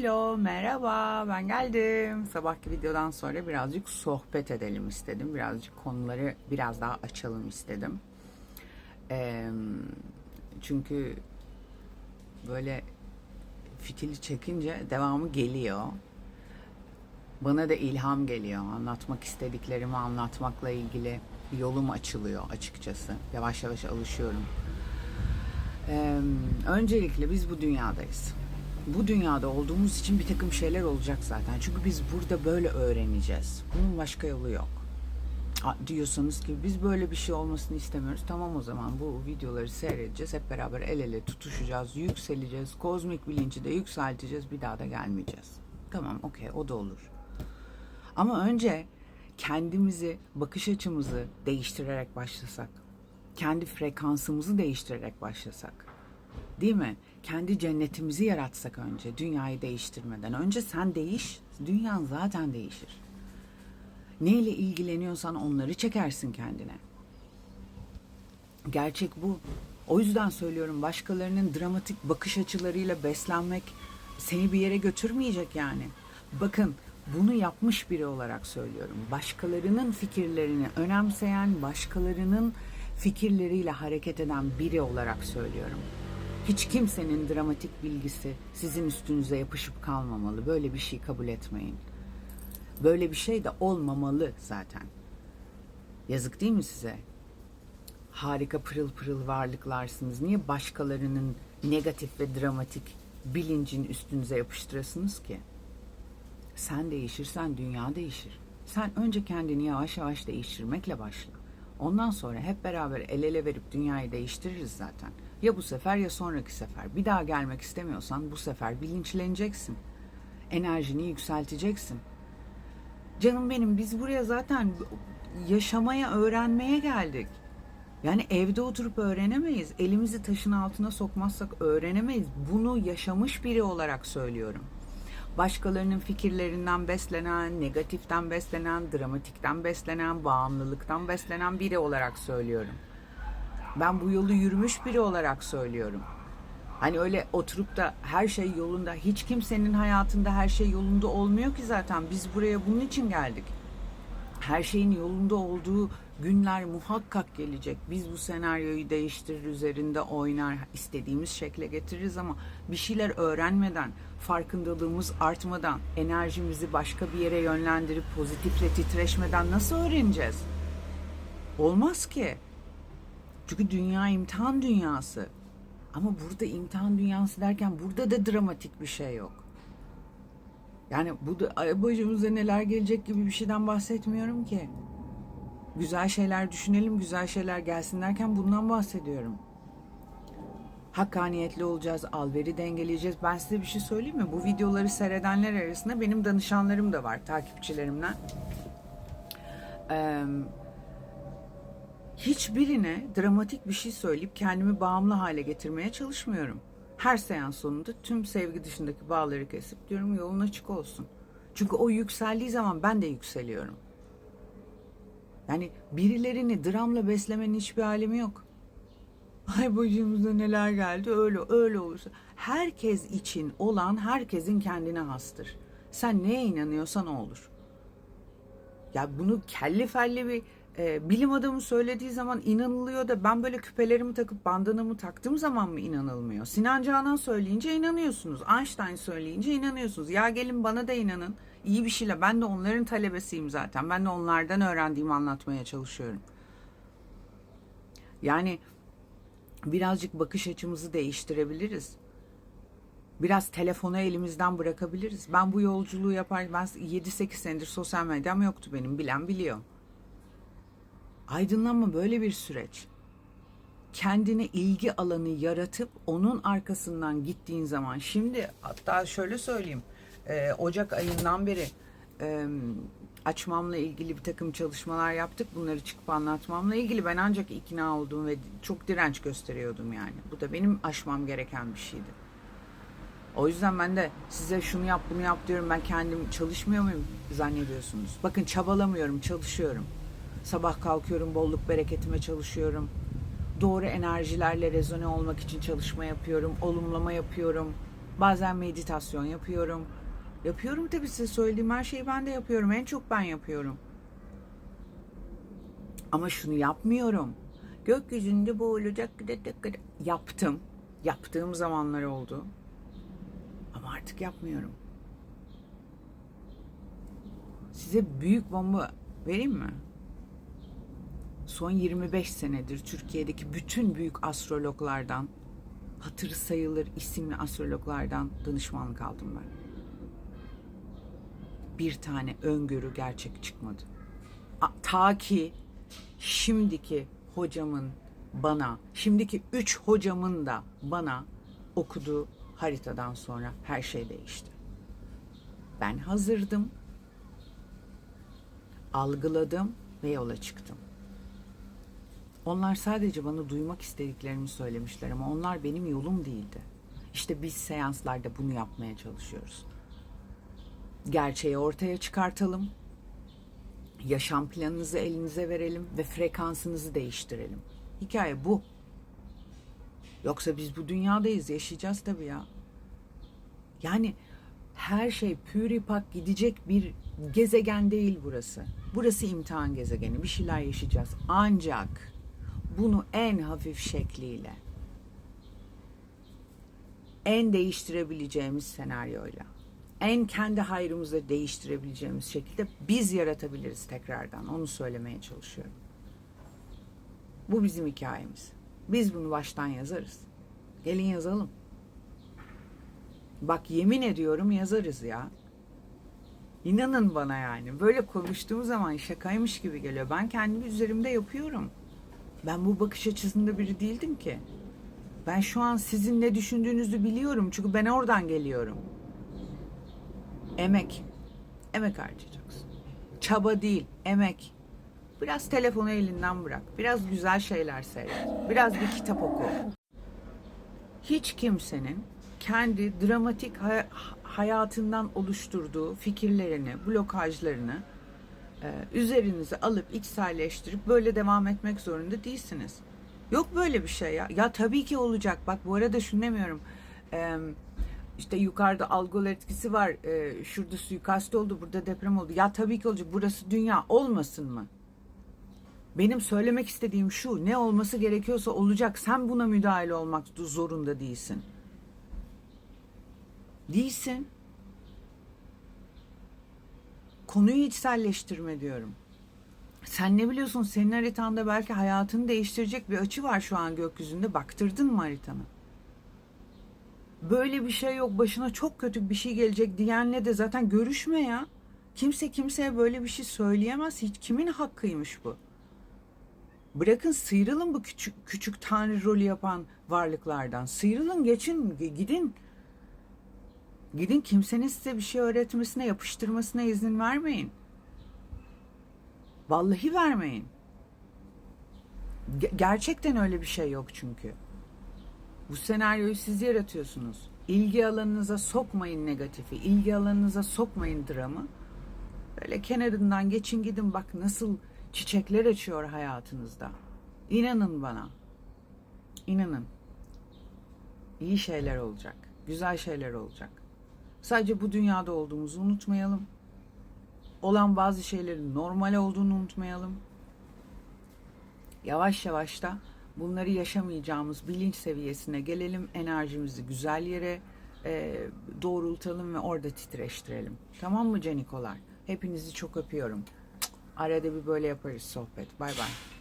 Hello, merhaba, ben geldim. Sabahki videodan sonra birazcık sohbet edelim istedim. Birazcık konuları biraz daha açalım istedim. Ee, çünkü böyle fitili çekince devamı geliyor. Bana da ilham geliyor. Anlatmak istediklerimi anlatmakla ilgili yolum açılıyor açıkçası. Yavaş yavaş alışıyorum. Ee, öncelikle biz bu dünyadayız. Bu dünyada olduğumuz için bir takım şeyler olacak zaten. Çünkü biz burada böyle öğreneceğiz. Bunun başka yolu yok. Diyorsanız ki biz böyle bir şey olmasını istemiyoruz. Tamam o zaman bu videoları seyredeceğiz. Hep beraber el ele tutuşacağız, yükseleceğiz. Kozmik bilinci de yükselteceğiz. Bir daha da gelmeyeceğiz. Tamam okey o da olur. Ama önce kendimizi, bakış açımızı değiştirerek başlasak. Kendi frekansımızı değiştirerek başlasak. Değil mi? Kendi cennetimizi yaratsak önce dünyayı değiştirmeden. Önce sen değiş, dünyan zaten değişir. Neyle ilgileniyorsan onları çekersin kendine. Gerçek bu. O yüzden söylüyorum başkalarının dramatik bakış açılarıyla beslenmek seni bir yere götürmeyecek yani. Bakın bunu yapmış biri olarak söylüyorum. Başkalarının fikirlerini önemseyen, başkalarının fikirleriyle hareket eden biri olarak söylüyorum. Hiç kimsenin dramatik bilgisi sizin üstünüze yapışıp kalmamalı. Böyle bir şey kabul etmeyin. Böyle bir şey de olmamalı zaten. Yazık değil mi size? Harika pırıl pırıl varlıklarsınız. Niye başkalarının negatif ve dramatik bilincin üstünüze yapıştırasınız ki? Sen değişirsen dünya değişir. Sen önce kendini yavaş yavaş değiştirmekle başla. Ondan sonra hep beraber el ele verip dünyayı değiştiririz zaten. Ya bu sefer ya sonraki sefer. Bir daha gelmek istemiyorsan bu sefer bilinçleneceksin. Enerjini yükselteceksin. Canım benim biz buraya zaten yaşamaya, öğrenmeye geldik. Yani evde oturup öğrenemeyiz. Elimizi taşın altına sokmazsak öğrenemeyiz. Bunu yaşamış biri olarak söylüyorum. Başkalarının fikirlerinden beslenen, negatiften beslenen, dramatikten beslenen, bağımlılıktan beslenen biri olarak söylüyorum. Ben bu yolu yürümüş biri olarak söylüyorum. Hani öyle oturup da her şey yolunda, hiç kimsenin hayatında her şey yolunda olmuyor ki zaten. Biz buraya bunun için geldik. Her şeyin yolunda olduğu günler muhakkak gelecek. Biz bu senaryoyu değiştirir, üzerinde oynar, istediğimiz şekle getiririz ama bir şeyler öğrenmeden, farkındalığımız artmadan, enerjimizi başka bir yere yönlendirip pozitifle titreşmeden nasıl öğreneceğiz? Olmaz ki. Çünkü dünya imtihan dünyası. Ama burada imtihan dünyası derken burada da dramatik bir şey yok. Yani bu başımıza neler gelecek gibi bir şeyden bahsetmiyorum ki. Güzel şeyler düşünelim, güzel şeyler gelsin derken bundan bahsediyorum. Hakkaniyetli olacağız, alveri dengeleyeceğiz. Ben size bir şey söyleyeyim mi? Bu videoları seyredenler arasında benim danışanlarım da var, takipçilerimden. Eee hiçbirine dramatik bir şey söyleyip kendimi bağımlı hale getirmeye çalışmıyorum. Her seans sonunda tüm sevgi dışındaki bağları kesip diyorum yolun açık olsun. Çünkü o yükseldiği zaman ben de yükseliyorum. Yani birilerini dramla beslemenin hiçbir alemi yok. Ay başımıza neler geldi öyle öyle olursa. Herkes için olan herkesin kendine hastır. Sen neye inanıyorsan o olur. Ya bunu kelli felli bir e, bilim adamı söylediği zaman inanılıyor da ben böyle küpelerimi takıp bandanamı taktığım zaman mı inanılmıyor? Sinan Canan söyleyince inanıyorsunuz. Einstein söyleyince inanıyorsunuz. Ya gelin bana da inanın. İyi bir şeyle. Ben de onların talebesiyim zaten. Ben de onlardan öğrendiğimi anlatmaya çalışıyorum. Yani birazcık bakış açımızı değiştirebiliriz. Biraz telefonu elimizden bırakabiliriz. Ben bu yolculuğu yapar, ben 7-8 senedir sosyal medyam yoktu benim. Bilen biliyor. Aydınlanma böyle bir süreç. Kendine ilgi alanı yaratıp onun arkasından gittiğin zaman şimdi hatta şöyle söyleyeyim e, Ocak ayından beri e, açmamla ilgili bir takım çalışmalar yaptık. Bunları çıkıp anlatmamla ilgili ben ancak ikna oldum ve çok direnç gösteriyordum yani. Bu da benim aşmam gereken bir şeydi. O yüzden ben de size şunu yap bunu yap diyorum. Ben kendim çalışmıyor muyum zannediyorsunuz? Bakın çabalamıyorum, çalışıyorum. Sabah kalkıyorum, bolluk bereketime çalışıyorum. Doğru enerjilerle rezone olmak için çalışma yapıyorum, olumlama yapıyorum. Bazen meditasyon yapıyorum. Yapıyorum tabii size söylediğim her şeyi ben de yapıyorum. En çok ben yapıyorum. Ama şunu yapmıyorum. Gökyüzünde boğulacak yaptım. Yaptığım zamanlar oldu. Ama artık yapmıyorum. Size büyük bomba vereyim mi? Son 25 senedir Türkiye'deki bütün büyük astrologlardan, hatırı sayılır isimli astrologlardan danışmanlık aldım ben. Bir tane öngörü gerçek çıkmadı. Ta ki şimdiki hocamın bana, şimdiki üç hocamın da bana okuduğu haritadan sonra her şey değişti. Ben hazırdım, algıladım ve yola çıktım. Onlar sadece bana duymak istediklerimi söylemişler ama onlar benim yolum değildi. İşte biz seanslarda bunu yapmaya çalışıyoruz. Gerçeği ortaya çıkartalım. Yaşam planınızı elinize verelim ve frekansınızı değiştirelim. Hikaye bu. Yoksa biz bu dünyadayız, yaşayacağız tabii ya. Yani her şey püripak gidecek bir gezegen değil burası. Burası imtihan gezegeni. Bir şeyler yaşayacağız. Ancak bunu en hafif şekliyle en değiştirebileceğimiz senaryoyla en kendi hayrımıza değiştirebileceğimiz şekilde biz yaratabiliriz tekrardan. Onu söylemeye çalışıyorum. Bu bizim hikayemiz. Biz bunu baştan yazarız. Gelin yazalım. Bak yemin ediyorum yazarız ya. İnanın bana yani. Böyle konuştuğum zaman şakaymış gibi geliyor. Ben kendi üzerimde yapıyorum. Ben bu bakış açısında biri değildim ki. Ben şu an sizin ne düşündüğünüzü biliyorum. Çünkü ben oradan geliyorum. Emek. Emek harcayacaksın. Çaba değil, emek. Biraz telefonu elinden bırak. Biraz güzel şeyler seyret. Biraz bir kitap oku. Hiç kimsenin kendi dramatik hay- hayatından oluşturduğu fikirlerini, blokajlarını üzerinize alıp içselleştirip böyle devam etmek zorunda değilsiniz. Yok böyle bir şey ya. Ya tabii ki olacak. Bak bu arada şunu demiyorum. Eee işte yukarıda algol etkisi var. e, şurada suikast oldu, burada deprem oldu. Ya tabii ki olacak. Burası dünya olmasın mı? Benim söylemek istediğim şu. Ne olması gerekiyorsa olacak. Sen buna müdahale olmak zorunda değilsin. Değilsin. Konuyu içselleştirme diyorum. Sen ne biliyorsun? Senin haritanda belki hayatını değiştirecek bir açı var şu an gökyüzünde. Baktırdın mı haritanı? böyle bir şey yok başına çok kötü bir şey gelecek diyenle de zaten görüşme ya. Kimse kimseye böyle bir şey söyleyemez. Hiç kimin hakkıymış bu? Bırakın sıyrılın bu küçük küçük tanrı rolü yapan varlıklardan. Sıyrılın, geçin, gidin. Gidin kimsenin size bir şey öğretmesine, yapıştırmasına izin vermeyin. Vallahi vermeyin. Ge- gerçekten öyle bir şey yok çünkü. Bu senaryoyu siz yaratıyorsunuz. İlgi alanınıza sokmayın negatifi, ilgi alanınıza sokmayın dramı. Böyle kenarından geçin gidin bak nasıl çiçekler açıyor hayatınızda. İnanın bana. İnanın. İyi şeyler olacak. Güzel şeyler olacak. Sadece bu dünyada olduğumuzu unutmayalım. Olan bazı şeylerin normal olduğunu unutmayalım. Yavaş yavaş da bunları yaşamayacağımız bilinç seviyesine gelelim. Enerjimizi güzel yere e, doğrultalım ve orada titreştirelim. Tamam mı canikolar? Hepinizi çok öpüyorum. Arada bir böyle yaparız sohbet. Bay bay.